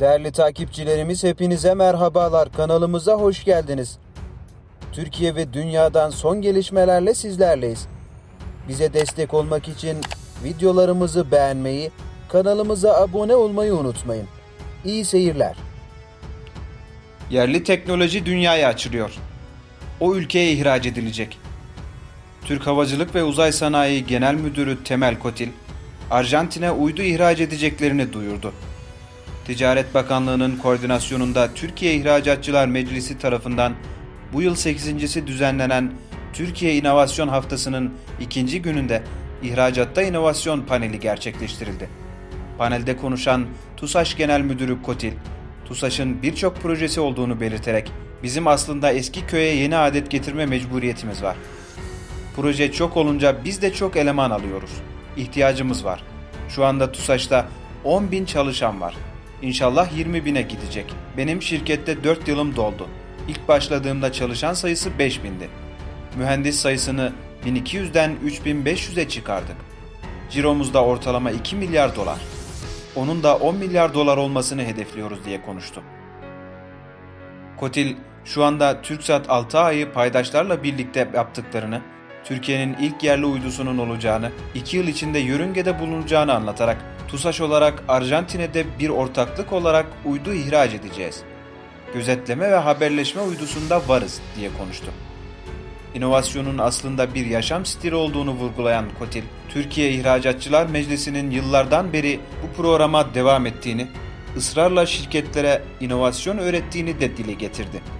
Değerli takipçilerimiz hepinize merhabalar. Kanalımıza hoş geldiniz. Türkiye ve dünyadan son gelişmelerle sizlerleyiz. Bize destek olmak için videolarımızı beğenmeyi, kanalımıza abone olmayı unutmayın. İyi seyirler. Yerli teknoloji dünyaya açılıyor. O ülkeye ihraç edilecek. Türk Havacılık ve Uzay Sanayi Genel Müdürü Temel Kotil, Arjantin'e uydu ihraç edeceklerini duyurdu. Ticaret Bakanlığı'nın koordinasyonunda Türkiye İhracatçılar Meclisi tarafından bu yıl 8.si düzenlenen Türkiye İnovasyon Haftası'nın ikinci gününde ihracatta inovasyon paneli gerçekleştirildi. Panelde konuşan TUSAŞ Genel Müdürü Kotil, TUSAŞ'ın birçok projesi olduğunu belirterek bizim aslında eski köye yeni adet getirme mecburiyetimiz var. Proje çok olunca biz de çok eleman alıyoruz. İhtiyacımız var. Şu anda TUSAŞ'ta 10 bin çalışan var. İnşallah 20 bine gidecek. Benim şirkette 4 yılım doldu. İlk başladığımda çalışan sayısı 5 bindi. Mühendis sayısını 1200'den 3500'e çıkardık. Ciromuzda ortalama 2 milyar dolar. Onun da 10 milyar dolar olmasını hedefliyoruz diye konuştu. Kotil şu anda TürkSat 6 ayı paydaşlarla birlikte yaptıklarını, Türkiye'nin ilk yerli uydusunun olacağını, 2 yıl içinde yörüngede bulunacağını anlatarak TUSAŞ olarak Arjantin'e de bir ortaklık olarak uydu ihraç edeceğiz. Gözetleme ve haberleşme uydusunda varız diye konuştu. İnovasyonun aslında bir yaşam stili olduğunu vurgulayan Kotil, Türkiye İhracatçılar Meclisi'nin yıllardan beri bu programa devam ettiğini, ısrarla şirketlere inovasyon öğrettiğini de dile getirdi.